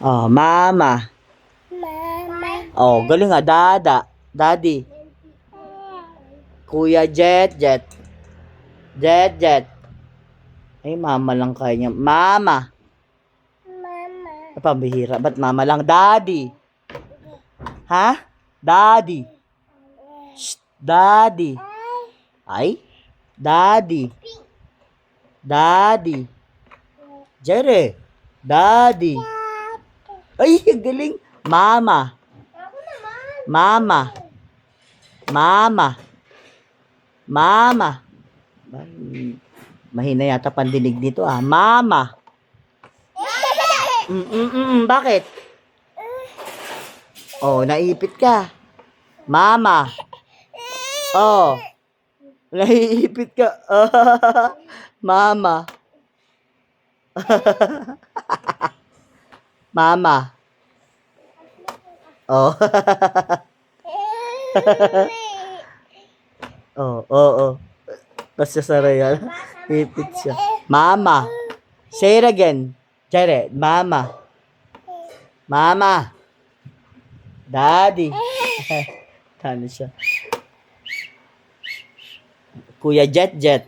Oh, mama. Mama. Oh, galing nga. Dada. Daddy. Kuya Jet, Jet. Jet, Jet. Ay, mama lang kaya niya. Mama. Mama. Ay, pambihira. Ba't mama lang? Daddy. Ha? Daddy. Shh, daddy. Ay? Daddy. Daddy. Jere. Daddy. Ay, galing. Mama. Mama. Mama. Mama. Mahina yata pandinig nito ah. Mama. Mm, mm, mm, mm, bakit? Oh, naipit ka. Mama. Oh. Naiipit ka. Mama. Mama. Oh. oh, oh, oh. Tapos siya sa yan. Ipit siya. Mama. Say it again. Jere, mama. Mama. Daddy. Tano siya. Kuya Jet Jet.